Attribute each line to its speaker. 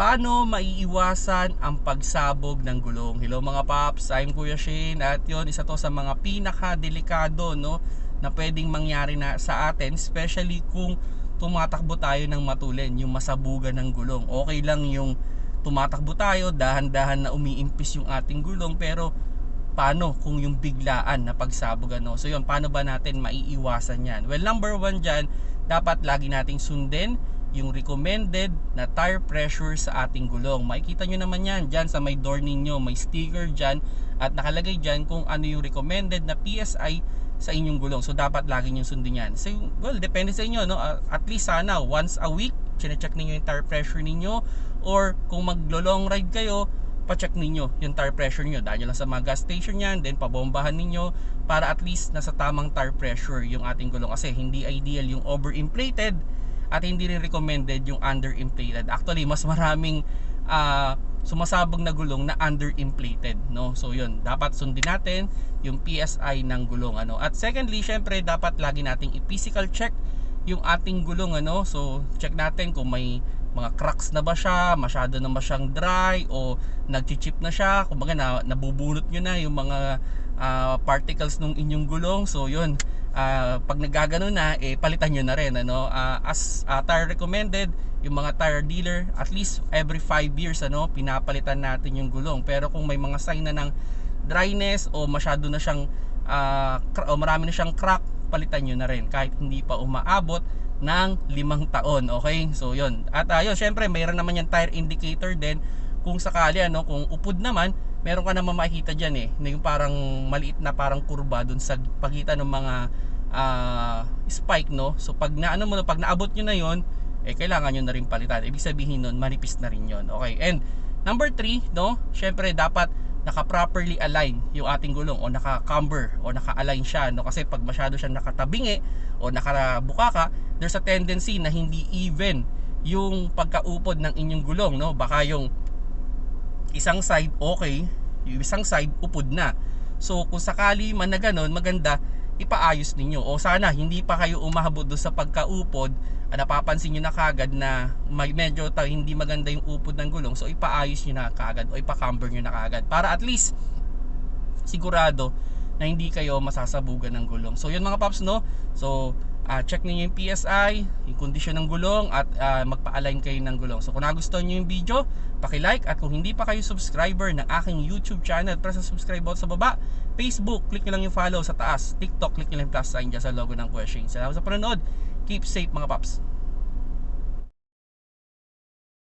Speaker 1: paano maiiwasan ang pagsabog ng gulong? Hello mga paps, I'm Kuya Shane at yon isa to sa mga pinaka-delikado no, na pwedeng mangyari na sa atin especially kung tumatakbo tayo ng matulin, yung masabugan ng gulong. Okay lang yung tumatakbo tayo, dahan-dahan na umiimpis yung ating gulong pero paano kung yung biglaan na pagsabog ano? So yun, paano ba natin maiiwasan yan? Well, number one dyan, dapat lagi nating sundin yung recommended na tire pressure sa ating gulong. Makikita nyo naman yan dyan sa may door ninyo. May sticker dyan at nakalagay dyan kung ano yung recommended na PSI sa inyong gulong. So dapat lagi nyo sundin yan. So well, depende sa inyo. No? At least sana once a week, chinecheck ninyo yung tire pressure ninyo or kung maglo-long ride kayo, pa-check ninyo yung tire pressure niyo. Dahil lang sa mga gas station yan, then pabombahan ninyo para at least nasa tamang tire pressure yung ating gulong. Kasi hindi ideal yung overinflated at hindi rin recommended yung underinflated. Actually, mas maraming uh, sumasabog na gulong na underinflated, no? So, yun, dapat sundin natin yung PSI ng gulong, ano? At secondly, syempre, dapat lagi nating i-physical check yung ating gulong, ano? So, check natin kung may mga cracks na ba siya, masyado na ba siyang dry o nagchichip na siya, kumbaga na, nabubunot nyo na yung mga uh, particles ng inyong gulong. So, yun, uh, pag nagagano na eh palitan nyo na rin ano? Uh, as uh, tire recommended yung mga tire dealer at least every 5 years ano pinapalitan natin yung gulong. Pero kung may mga sign na ng dryness o masyado na siyang uh, o marami na siyang crack palitan nyo na rin kahit hindi pa umaabot ng limang taon okay? So yun. At uh, syempre mayroon naman yung tire indicator din kung sakali ano kung upod naman meron ka naman makikita dyan eh na yung parang maliit na parang kurba dun sa pagitan ng mga uh, spike no? So pag na ano mo pag naabot nyo na yon eh kailangan nyo na rin palitan. Ibig sabihin nun manipis na rin yon okay and number 3 no? Syempre dapat naka properly align yung ating gulong o naka camber o naka align siya no? Kasi pag masyado siyang nakatabingi o nakabuka ka there's a tendency na hindi even yung pagkaupod ng inyong gulong no? Baka yung isang side okay, yung isang side upod na. So kung sakali man na ganun, maganda ipaayos ninyo. O sana hindi pa kayo umahabot do sa pagkaupod, ah, napapansin niyo na kagad na may medyo ta, hindi maganda yung upod ng gulong. So ipaayos niyo na kagad o ipa-camber niyo na kagad para at least sigurado na hindi kayo masasabugan ng gulong. So yun mga paps no. So uh, check niyo yung PSI, yung kondisyon ng gulong at uh, magpa-align kayo ng gulong. So kung nagustuhan niyo yung video, paki-like at kung hindi pa kayo subscriber ng aking YouTube channel, press sa subscribe button sa baba. Facebook, click niyo lang yung follow sa taas. TikTok, click niyo lang yung plus sign dyan sa logo ng question. Salamat sa panonood. Keep safe mga paps.